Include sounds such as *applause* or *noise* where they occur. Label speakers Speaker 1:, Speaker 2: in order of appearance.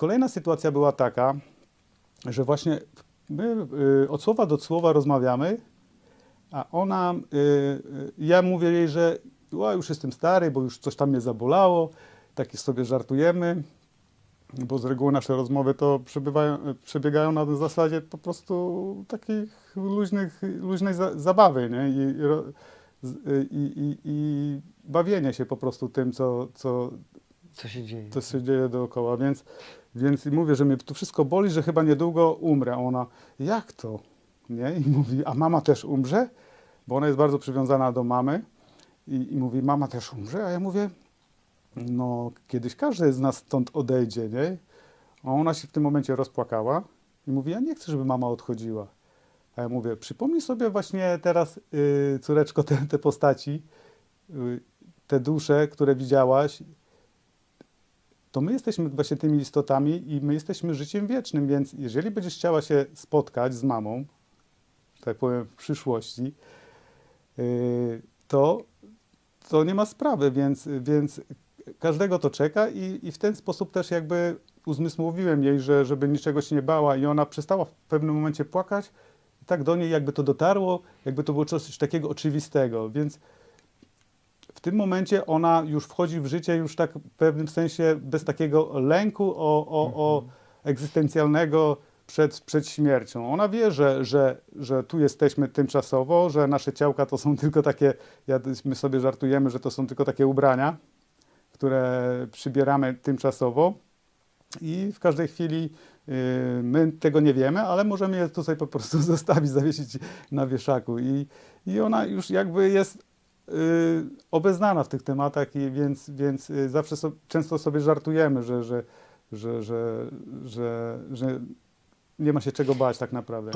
Speaker 1: kolejna sytuacja była taka, że właśnie my y, od słowa do słowa rozmawiamy, a ona, y, y, ja mówię jej, że "Ła, już jestem stary, bo już coś tam mnie zabolało, tak sobie żartujemy, bo z reguły nasze rozmowy to przebiegają na zasadzie po prostu takich luźnych, luźnej za, zabawy, nie? I, i, i, i, bawienie się po prostu tym, co, co,
Speaker 2: Co się dzieje?
Speaker 1: co się dzieje dookoła, więc, więc mówię, że mnie tu wszystko boli, że chyba niedługo umrę. A ona, jak to? Nie? I mówi, a mama też umrze? Bo ona jest bardzo przywiązana do mamy i, i mówi, mama też umrze? A ja mówię, no kiedyś każdy z nas stąd odejdzie, nie? A ona się w tym momencie rozpłakała i mówi, ja nie chcę, żeby mama odchodziła. A ja mówię, przypomnij sobie właśnie teraz, y, córeczko, te, te postaci, y, te dusze, które widziałaś, to my jesteśmy właśnie tymi istotami i my jesteśmy życiem wiecznym, więc jeżeli będziesz chciała się spotkać z mamą, tak powiem w przyszłości, yy, to, to nie ma sprawy, więc, więc każdego to czeka i, i w ten sposób też jakby uzmysłowiłem jej, że żeby niczego się nie bała i ona przestała w pewnym momencie płakać i tak do niej jakby to dotarło, jakby to było coś takiego oczywistego, więc w tym momencie ona już wchodzi w życie już tak w pewnym sensie bez takiego lęku o, o, o egzystencjalnego przed, przed śmiercią. Ona wie, że, że, że tu jesteśmy tymczasowo, że nasze ciałka to są *laughs* tylko takie, ja, my sobie żartujemy, że to są tylko takie ubrania, które przybieramy tymczasowo. I w każdej chwili yy, my tego nie wiemy, ale możemy je tutaj po prostu *laughs* zostawić, zawiesić na wieszaku. I, i ona już jakby jest y, obeznana w tych tematach, i więc, więc y, zawsze często sobie żartujemy, że, że, że, że, że, nie ma się czego bać tak naprawdę.